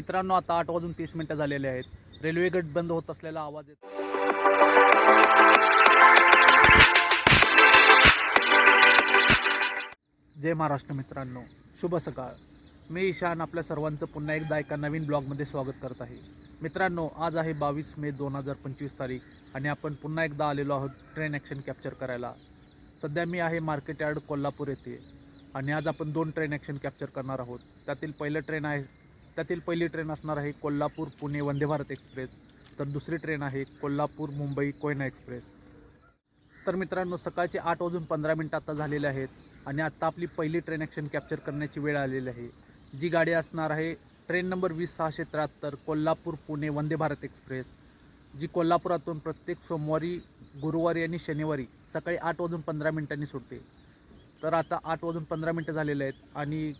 मित्रांनो आता आठ वाजून तीस मिनटं झालेले आहेत. रेल्वे गट बंद होत असलेला आवाज येतो. जय महाराष्ट्र मित्रांनो शुभ सकाळ. मी ईशान आपल्या सर्वांचं पुन्हा एकदा एका नवीन ब्लॉगमध्ये स्वागत करत आहे. मित्रांनो आज आहे बावीस मे दोन हजार पंचवीस तारीख आणि आपण पुन्हा एकदा आलेलो आहोत ट्रेन ॲक्शन कॅप्चर करायला. सध्या मी आहे मार्केट यार्ड कोल्हापूर येथे आणि आज आपण दोन ट्रेन ॲक्शन कॅप्चर करणार आहोत. त्यातील पहिलं ट्रेन आहे त्यातील पहिली ट्रेन असणार आहे कोल्हापूर पुणे वंदे भारत एक्सप्रेस. तर दुसरी ट्रेन आहे कोल्हापूर मुंबई कोयना एक्सप्रेस. तर मित्रांनो सकाळचे आठ वाजून पंधरा मिनटं आता झालेले आहेत आणि आत्ता आपली पहिली ट्रेन ॲक्शन कॅप्चर करण्याची वेळ आलेली आहे. जी गाडी असणार आहे ट्रेन नंबर वीस सहाशे त्र्याहत्तर कोल्हापूर पुणे वंदे भारत एक्सप्रेस. जी कोल्हापुरातून प्रत्येक सोमवारी गुरुवारी आणि शनिवारी सकाळी आठ वाजून पंधरा मिनिटांनी सुटते. तर आता आठ वाजून पंधरा मिनटं झालेले आहेत आणि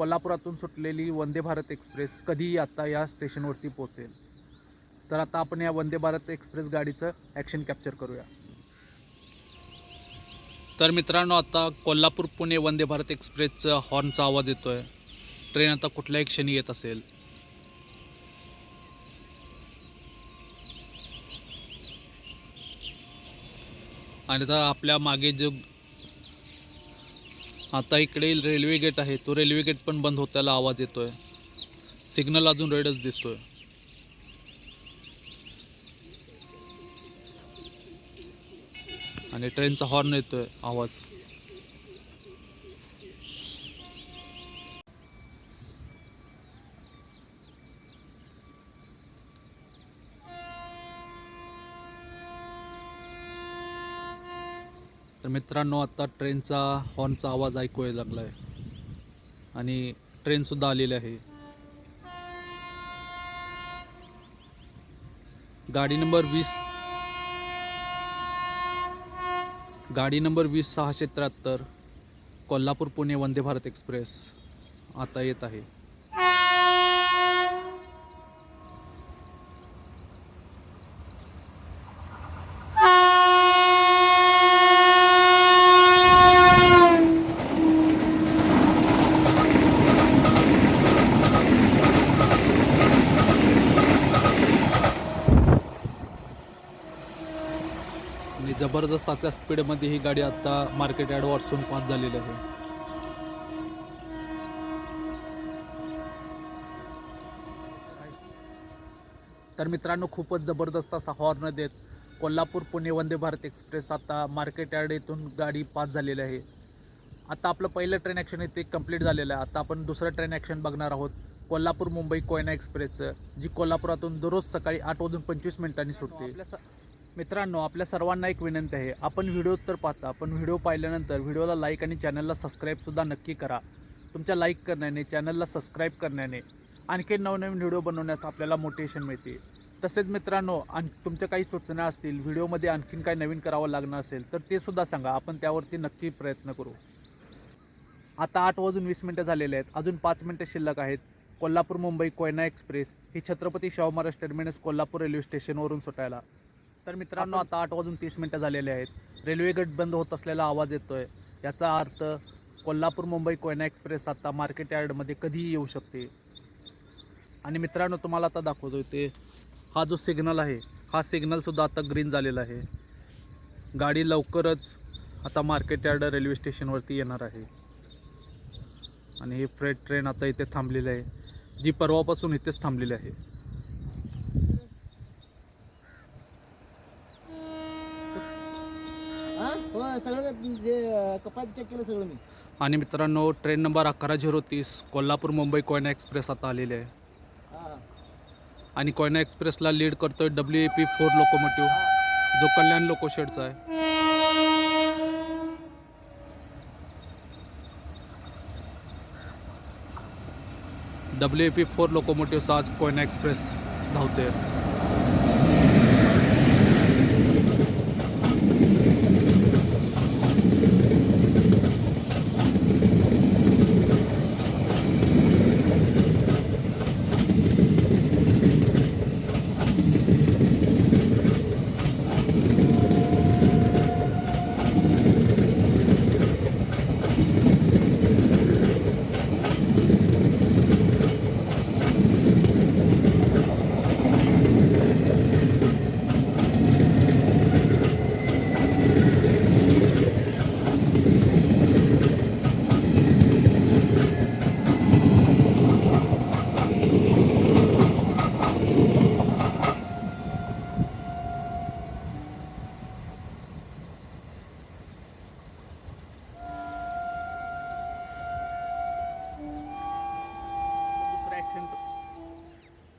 कोल्हापुरातून सुटलेली वंदे भारत एक्सप्रेस कधीही आता या स्टेशनवरती पोहोचेल. तर आता आपण या वंदे भारत एक्सप्रेस गाडीचं ॲक्शन कॅप्चर करूया. तर मित्रांनो आता कोल्हापूर पुणे वंदे भारत एक्सप्रेसचा हॉर्नचा आवाज येतो आहे ट्रेन आता कुठल्याही क्षणी येत असेल. आणि आता आपल्या मागे जो आता इकडे रेल्वे गेट आहे तो रेल्वे गेट पण बंद होताना आवाज येतोय. सिग्नल अजून रेडच दिसतोय. आणि ट्रेनचा हॉर्न येतोय आवाज. तर मित्रांनो आत्ता ट्रेनचा हॉर्नचा आवाज ऐकू यायला लागला आहे आणि ट्रेनसुद्धा आलेली आहे. गाडी नंबर वीस. गाडी नंबर वीस सहाशे त्र्याहत्तर कोल्हापूर पुणे वंदे भारत एक्सप्रेस आता येत आहे. आणि जबरदस्त स्पीडमध्ये ही गाडी आता मार्केट ॲड वाटसून पास झालेली आहे. तर मित्रांनो खूपच जबरदस्त असा हॉर्न देत कोल्हापूर पुणे वंदे भारत एक्सप्रेस आता मार्केट यार्ड येथून गाडी पास झालेली आहे. आता आपलं पहिलं ट्रेन ॲक्शन इथे कंप्लीट झालेलं आहे. आता आपण दुसरं ट्रेन ॲक्शन बघणार आहोत. कोल्हापूर मुंबई कोयना एक्सप्रेसचं जी कोल्हापुरातून दररोज सकाळी आठ वाजून पंचवीस मिनिटांनी सुटते. मित्रांनो आपल्या सर्वांना एक विनंती आहे. आपण व्हिडिओ तर पाहता पण व्हिडिओ पाहिल्यानंतर व्हिडिओला लाईक आणि चॅनलला सबस्क्राईबसुद्धा नक्की करा. तुमच्या लाईक करण्याने चॅनलला सबस्क्राईब करण्याने आणखी नवनवीन व्हिडिओ बनवण्यास आपल्याला मोटिवेशन मिळते. तसेच मित्रांनो आण तुमच्या काही सूचना असतील व्हिडिओमध्ये आणखीन काही नवीन करावं लागणार असेल तर ते सुद्धा सांगा. आपण त्यावरती नक्की प्रयत्न करू. आता आठ वाजून वीस मिनटं झालेले आहेत. अजून पाच मिनटं शिल्लक आहेत. कोल्हापूर मुंबई कोयना एक्सप्रेस ही छत्रपती शाहू महाराज टर्मिनस कोल्हापूर रेल्वे स्टेशनवरून सुटायला. तर मित्रांनो आता आठ वाजून तीस मिनटं झालेले आहेत. रेल्वे गट बंद होत असलेला आवाज येतोय. याचा अर्थ कोल्हापूर मुंबई कोयना एक्सप्रेस आता मार्केट यार्डमध्ये कधीही येऊ शकते. आणि मित्रांनो तुम्हाला आता दाखवतोय ते हा जो सिग्नल आहे हा सिग्नलसुद्धा आता ग्रीन झालेला आहे. गाडी लवकरच आता मार्केट यार्ड रेल्वे स्टेशनवरती येणार आहे. आणि ही फ्रेट ट्रेन आता इथे थांबलेली आहे. जी परवापासून इथेच थांबलेली आहे हा हो सगळं जे कपात चेक केलं सगळं मी. आणि मित्रांनो ट्रेन नंबर अकरा झिरो तीस कोल्हापूर मुंबई कोयना एक्सप्रेस आता आलेली आहे. हा. आणि कोयना एक्सप्रेसला लीड करतोय W A P four locomotive जो कल्याण लोकोशेडचा आहे. डब्ल्यू ए पी फोर लोकोमोटिव्हचा आज कोयना एक्सप्रेस धावते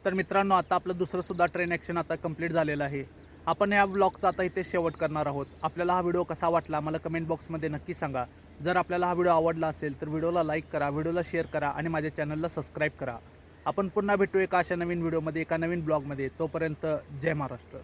तर मित्रांनो आता आपलं दुसरं सुद्धा ट्रेन ॲक्शन आता कंप्लीट झालेलं आहे. आपण या ब्लॉगचा आता इथे शेवट करणार आहोत. आपल्याला हा व्हिडिओ कसा वाटला मला कमेंट बॉक्समध्ये नक्की सांगा. जर आपल्याला हा व्हिडिओ आवडला असेल तर व्हिडिओला लाईक करा व्हिडिओला शेअर करा आणि माझ्या चॅनलला सबस्क्राईब करा. आपण पुन्हा भेटू एका अशा नवीन व्हिडिओमध्ये एका नवीन ब्लॉगमध्ये तोपर्यंत जय महाराष्ट्र.